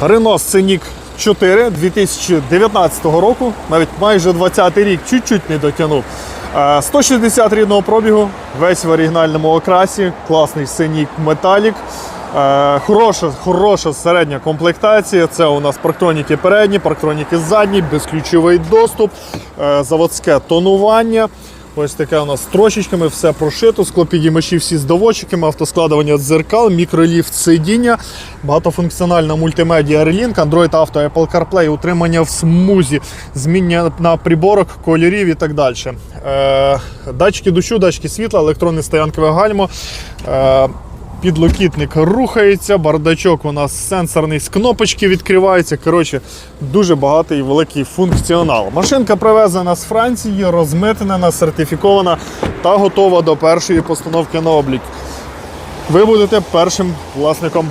Renault Scenic 4 2019 року, навіть майже 20-й рік, чуть-чуть не дотягнув. Е, 160 рідного пробігу, весь в оригінальному окрасі, класний Scenic Metallic. Е, Хороша, хороша середня комплектація. Це у нас парктроніки передні, парктроніки задні, безключовий доступ, е, заводське тонування. Ось таке у нас трошечками, все прошито, склопідіймачі всі з доводчиками, автоскладування дзеркал, мікроліфт сидіння, багатофункціональна мультимедіа Relink, Android Auto, Apple CarPlay, утримання в смузі, зміння на приборок, кольорів і так далі. Е, датчики душу, датчики світла, електронне стоянкове гальмо. Підлокітник рухається, бардачок у нас сенсорний з кнопочки відкривається. Коротше, дуже багатий і великий функціонал. Машинка привезена з Франції, розмитнена, сертифікована та готова до першої постановки на облік. Ви будете першим власником